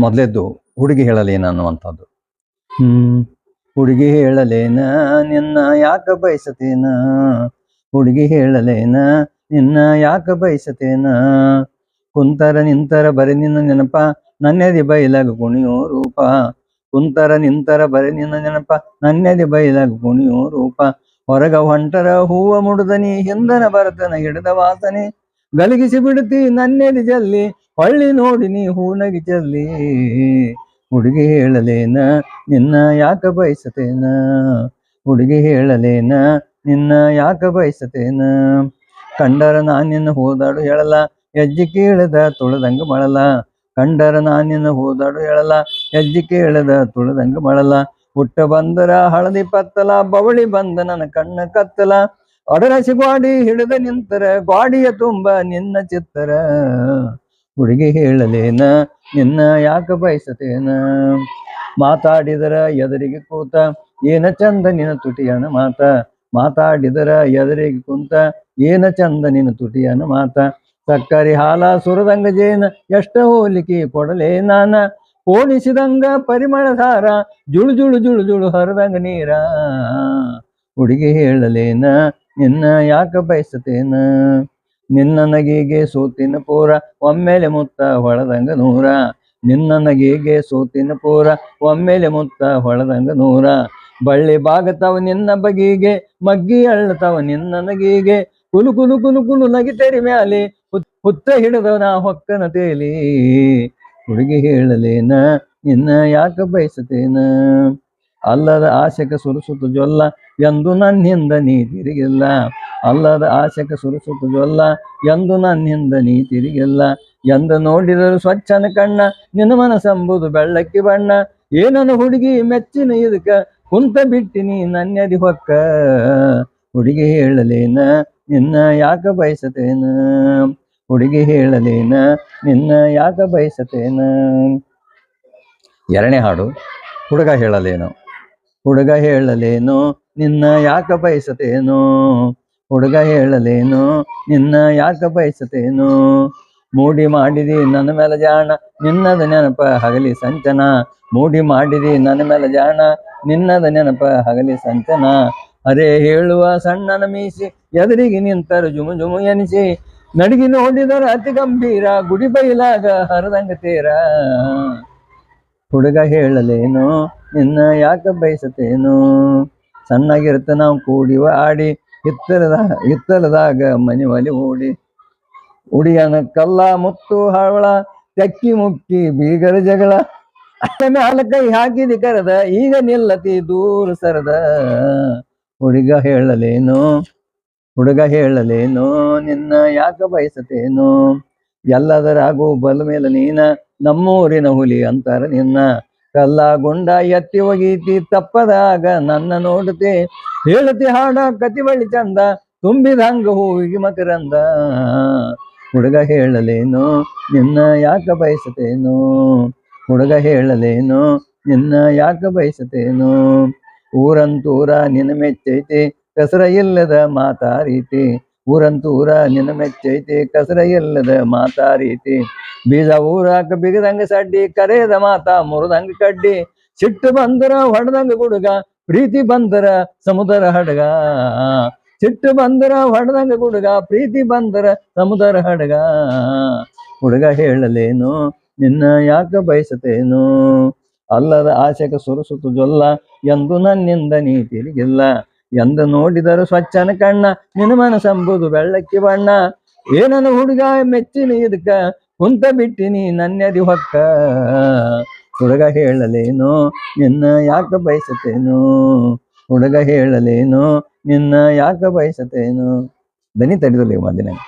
ಮೊದಲೇದ್ದು ಹುಡುಗಿ ಹೇಳಲೇನ ಅನ್ನುವಂಥದ್ದು. ಹ್ಮ್. ಹುಡುಗಿ ಹೇಳಲೇನ ನಿನ್ನ ಯಾಕ ಬಯಸತೇನ? ಹುಡುಗಿ ಹೇಳಲೇನ ನಿನ್ನ ಯಾಕ ಬಯಸತೇನ? ಕುಂತರ ನಿಂತರ ಬರೆ ನಿನ್ನ ನೆನಪ ನನ್ನದಿ ಬೈಲಾಗ ಕುಣಿಯೋ ರೂಪ. ಕುಂತರ ನಿಂತರ ಬರೆ ನಿನ್ನ ನೆನಪ ನನ್ನದಿ ಬೈಲಾಗ ಕುಣಿಯೋ ರೂಪ. ಹೊರಗ ಹೊಂಟರ ಹೂವ ಮುಡುದನಿ ಹಿಂದನ ಬರತನ ಹಿಡಿದ ವಾಸನೆ. ಗಲಗಿಸಿ ಬಿಡುತ್ತಿ ನನ್ನೆದಿ ಜಲ್ಲಿ ಹೊಳ್ಳಿ ನೋಡಿ ನೀ ಹೂನಗಿ ಚೆಲ್ಲಿ ಹುಡುಗಿ ಹೇಳಲೇನ, ನಿನ್ನ ಯಾಕ ಬಯಸತೇನ? ಹುಡುಗಿ ಹೇಳಲೇನ, ನಿನ್ನ ಯಾಕ ಬಯಸತೇನ? ಕಂಡರ ನಾನಿನ್ನ ಹೋದಾಡು ಹೇಳಲ್ಲ, ಹೆಜ್ಜೆ ಕೇಳದ ತುಳದಂಗ ಮಾಡಲ್ಲ ಕಂಡರ ನಾನಿನ್ನ ಹೋದಾಡು ಹೇಳಲ್ಲ, ಹೆಜ್ಜೆ ಕೇಳದ ತುಳದಂಗ ಮಾಡಲ್ಲ ಹುಟ್ಟ ಬಂದರ ಹಳದಿ ಪತ್ತಲ, ಬವಳಿ ಬಂದ ನನ್ನ ಕಣ್ಣ ಕತ್ತಲ. ಅಡರಸಿ ಗ್ವಾಡಿ ಹಿಡಿದ ನಿಂತರ ಗ್ವಾಡಿಯ ತುಂಬ ನಿನ್ನ ಚಿತ್ತರ. ಹುಡುಗಿ ಹೇಳಲೇನ, ನಿನ್ನ ಯಾಕ ಬಯಸತೇನ ಮಾತಾಡಿದರ ಎದುರಿಗೆ ಕೂತ, ಏನ ಚಂದ ನಿನ್ನ ತುಟಿಯನ ಮಾತ? ಮಾತಾಡಿದರ ಎದುರಿಗೆ ಕುಂತ, ಏನ ಚಂದ ನಿನ್ನ ತುಟಿಯನ ಮಾತ? ಸಕ್ಕರಿ ಹಾಲ ಸುರದಂಗ ಜೇನ, ಎಷ್ಟ ಹೋಲಿಕೆ ಕೊಡಲೇ ನಾನ? ಹೋಲಿಸಿದಂಗ ಪರಿಮಳ ಸಾರ, ಜುಳು ಜುಳು ಜುಳು ಜುಳು ಹರದಂಗ ನೀರ? ಹುಡುಗಿ ಹೇಳಲೇನ, ನಿನ್ನ ಯಾಕ ಬಯಸತೇನ ನಿನ್ನ ನಗೆಗೆ ಸೋತಿನ ಪೂರ, ಒಮ್ಮೆಲೆ ಮುತ್ತ ಹೊಳದಂಗ ನೂರ. ನಿನ್ನ ನಗೆಗೆ ಸೋತಿನ ಪೂರ, ಒಮ್ಮೆಲೆ ಮುತ್ತ ಹೊಳದಂಗ ನೂರ. ಬಳ್ಳಿ ಬಾಗತವ ನಿನ್ನ ಬಗೆಗೆ, ಮಗ್ಗಿ ಅಳ್ಳತಾವ ನಿನ್ನ ನಗೆಗೆ ಕುಲು ಕುಲು ಕುಲು ಕುಲು ನಗಿತೇರಿ ಮ್ಯಾಲೆ ಹುತ್ತ ಹಿಡಿದವ ನಾ ಹೊಕ್ಕನ ತೇಲಿ. ಹುಡುಗಿ ಹೇಳಲೇನ, ನಿನ್ನ ಯಾಕ ಬಯಸತೇನ? ಅಲ್ಲದ ಆಶಕ ಸುರಿಸುತ್ತ ಜೊಲ್ಲ, ಎಂದು ನನ್ನಿಂದ ನೀ ತಿರುಗಿಲ್ಲ. ಅಲ್ಲದ ಆಶಕ ಸುರಿಸುತ್ತ ಜೊಲ್ಲ ಎಂದು ನನ್ನಿಂದ ನೀ ತಿರುಗಿಲ್ಲ ಎಂದು ನೋಡಿದರು ಸ್ವಚ್ಛನ ಕಣ್ಣ, ನಿನ್ನ ಮನಸ್ಸಂಬುದು ಬೆಳ್ಳಕ್ಕಿ ಬಣ್ಣ. ಏನನ್ನು ಹುಡುಗಿ ಮೆಚ್ಚಿನ ಇದಕ್ಕ ಕುಂತ ಬಿಟ್ಟಿನಿ ನನ್ನದಿ ಹೊಕ್ಕ. ಹುಡುಗಿ ಹೇಳಲೇನ, ನಿನ್ನ ಯಾಕ ಬಯಸತೇನ? ಹುಡುಗಿ ಹೇಳಲೇನ, ನಿನ್ನ ಯಾಕ ಬಯಸತೇನ? ಎರಡನೇ ಹಾಡು, ಹುಡುಗ ಹೇಳಲೇನು. ಹುಡುಗ ಹೇಳಲೇನು, ನಿನ್ನ ಯಾಕ ಬಯಸತೇನು? ಹುಡುಗ ಹೇಳಲೇನು, ನಿನ್ನ ಯಾಕ ಬಯಸತೇನು ಮೂಡಿ ಮಾಡಿದಿ ನನ್ನ ಮೇಲೆ ಜಾಣ, ನಿನ್ನದ ನೆನಪ ಹಗಲಿ ಸಂಚನ. ಮೂಡಿ ಮಾಡಿದಿ ನನ್ನ ಮೇಲೆ ಜಾಣ, ನಿನ್ನದ ನೆನಪ ಹಗಲಿ ಸಂಚನ. ಅರೆ ಹೇಳುವ ಸಣ್ಣನ ಮೀಸಿ, ಎದುರಿಗೆ ನಿಂತರು ಜುಮು ಜುಮು ಎನಿಸಿ. ನಡಿಗೆ ನೋಡಿದರ ಅತಿ ಗಂಭೀರ, ಗುಡಿ ಬೈಲಾಗ ಹರದಂಗ ತೀರ. ಹುಡುಗ ಹೇಳಲೇನು, ನಿನ್ನ ಯಾಕ ಬಯಸತೇನು ಸಣ್ಣಗಿರುತ್ತ ನಾವು ಕೂಡಿವ ಆಡಿ ಹಿತ್ತಲದ ಹಿತ್ತಲದಾಗ ಮನೆ ಒಲಿ ಓಡಿ ಉಡಿಯನ ಕಲ್ಲ ಮುತ್ತು ಹವಳ ತೆಕ್ಕಿ ಮುಕ್ಕಿ, ಬೀಗರ ಜಗಳ ಮ್ಯಾಲ ಕೈ ಹಾಕಿದಿ ಕರೆದ, ಈಗ ನಿಲ್ಲತಿ ದೂರ ಸರದ. ಹುಡುಗ ಹೇಳಲೇನು ಹುಡುಗ ಹೇಳಲೇನು, ನಿನ್ನ ಯಾಕ ಬಯಸತೇನು? ಎಲ್ಲದರಾಗೂ ಬಲ ಮೇಲೆ ನೀನ, ನಮ್ಮೂರಿನ ಹುಲಿ ಅಂತಾರ ನಿನ್ನ. ಕಲ್ಲ ಗುಂಡ ಎತ್ತಿ ಒಗೀತಿ ತಪ್ಪದಾಗ, ನನ್ನ ನೋಡುತ್ತೆ ಹೇಳತಿ ಹಾಡ, ಕತಿ ಬಳಿ ಚಂದ ತುಂಬಿದಂಗ ಹೂವಿಗೆ ಮಕರಂದ. ಹುಡುಗ ಹೇಳಲೇನು, ನಿನ್ನ ಯಾಕ ಬಯಸತೇನು ಹುಡುಗ ಹೇಳಲೇನು, ನಿನ್ನ ಯಾಕ ಬಯಸತೇನು ಊರಂತೂರ ನಿನ್ನ ಮೆಚ್ಚೈತಿ, ಕಸರ ಇಲ್ಲದ ಮಾತಾರೀತಿ. ಊರಂತೂರ ನಿನ್ನ ಮೆಚ್ಚೈತಿ, ಕಸರ ಇಲ್ಲದ ಮಾತಾರೀತಿ. ಬೀಜ ಊರಾಕ ಬಿಗದಂಗ ಸಡ್ಡಿ ಕರೆಯದ ಮಾತಾ ಮುರದಂಗ ಕಡ್ಡಿ. ಸಿಟ್ಟು ಬಂದ್ರ ಹೊಡೆದಂಗ ಗುಡುಗ ಪ್ರೀತಿ ಬಂದರ ಸಮುದ್ರ ಹಡಗ. ಸಿಟ್ಟು ಬಂದರ ಹೊಡೆದಂಗ ಹುಡುಗ ಪ್ರೀತಿ ಬಂದರ ಸಮುದ್ರ ಹಡಗ. ಹುಡುಗ ಹೇಳಲೇನು, ನಿನ್ನ ಯಾಕ ಬಯಸತೇನು? ಅಲ್ಲದ ಆಶಕ ಸುರಸುತ್ತು ಜೊಲ್ಲ, ಎಂದು ನನ್ನಿಂದ ನೀ ತಿರುಗಿಲ್ಲ ಎಂದು ನೋಡಿದರು ಸ್ವಚ್ಛನ ಕಣ್ಣ, ನಿನ್ನ ಮನಸ್ಸಂಬುದು ಬೆಳ್ಳಕ್ಕಿ ಬಣ್ಣ. ಏನನ್ನು ಹುಡುಗ ಮೆಚ್ಚಿನ ಇದಕ್ಕ, ಕುಂತ ಬಿಟ್ಟಿನಿ ನನ್ನದಿ ಹೊಕ್ಕ. ಹುಡುಗ ಹೇಳಲೇನು ನಿನ್ನ ಯಾಕ ಬಯಸತೇನು ಹುಡುಗ ಹೇಳಲೇನು ನಿನ್ನ ಯಾಕ ಬಯಸತೇನು ದನಿ ತಡಿದಲ್ಲಿ ಮಧ್ಯಾಹ್ನ